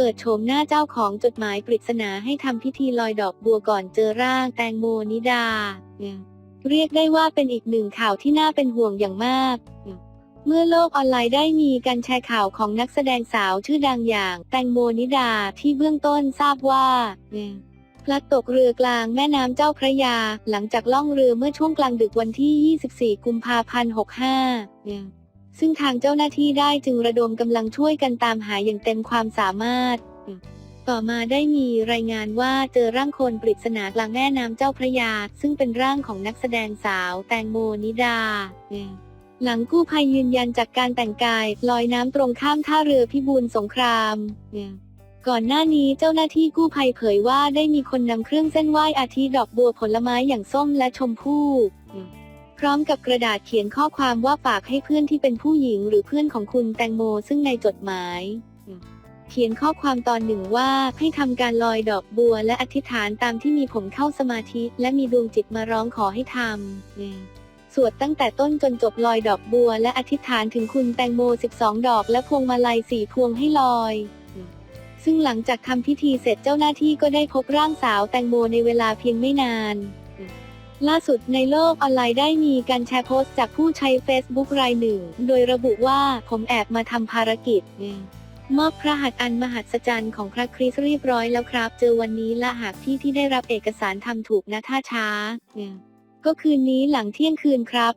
เปิดโฉมหน้าเจ้าของจดหมายปริศนาให้ทำพิธีลอยดอกบัวก่อนเจอร่างแตงโมนิดา เรียกได้ว่าเป็นอีกหนึ่งข่าวที่น่าเป็นห่วงอย่างมาก เมื่อโลกออนไลน์ได้มีการแชร์ข่าวของนักแสดงสาวชื่อดังอย่าง แตงโมนิดาที่เบื้องต้นทราบว่าพลัดตกเรือกลางแม่น้ำเจ้าพระยา หลังจากล่องเรือเมื่อช่วงกลางดึกวันที่ 24 กุมภาพันธ์ 65 ซึ่งทางเจ้าหน้าที่ได้จึงระดมกำลังช่วยกันตามหาอย่างเต็มความสามารถ ต่อมาได้มีรายงานว่าเจอร่างคนปริศนากลางแม่น้ำเจ้าพระยา ซึ่งเป็นร่างของนักแสดงสาวแตงโมนิดาหลังกู้ภัยยืนยันจากการแต่งกาย ลอยน้ำตรงข้ามท่าเรือพิบูลสงคราม ก่อนหน้านี้เจ้าหน้าที่กู้ภัยเผยว่าได้มีคนนำเครื่องเส้นไหว้อาทิดอกบัวผลไม้อย่างส้มและชมพู่ พร้อมกับกระดาษเขียนข้อความว่าฝากให้เพื่อนที่เป็นผู้หญิงหรือเพื่อนของคุณแตงโม ซึ่งในจดหมาย เขียนข้อความตอนหนึ่งว่าให้ทำการลอยดอกบัวและอธิษฐานตามที่มีผมเข้าสมาธิ และมีดวงจิตมาร้องขอให้ทำสวดตั้งแต่ต้นจนจบลอยดอกบัวและอธิษฐานถึงคุณแตงโม 12 ดอกและพวงมาลัยสี่พวงให้ลอย ซึ่งหลังจากทำพิธีเสร็จเจ้าหน้าที่ก็ได้พบร่างสาวแตงโมในเวลาเพียงไม่นาน ล่าสุดในโลกออนไลน์ได้มีการแชร์โพสต์จากผู้ใช้ Facebook รายหนึ่ง โดยระบุว่าผมแอบมาทำภารกิจมอบพระหัตถ์อันมหัศจรรย์ของพระคริสต์เรียบร้อยแล้วครับ เจอวันนี้ละหากพี่ที่ได้รับเอกสารทำถูกนะถ้าช้า ก็คืนนี้หลังเที่ยงคืนครับ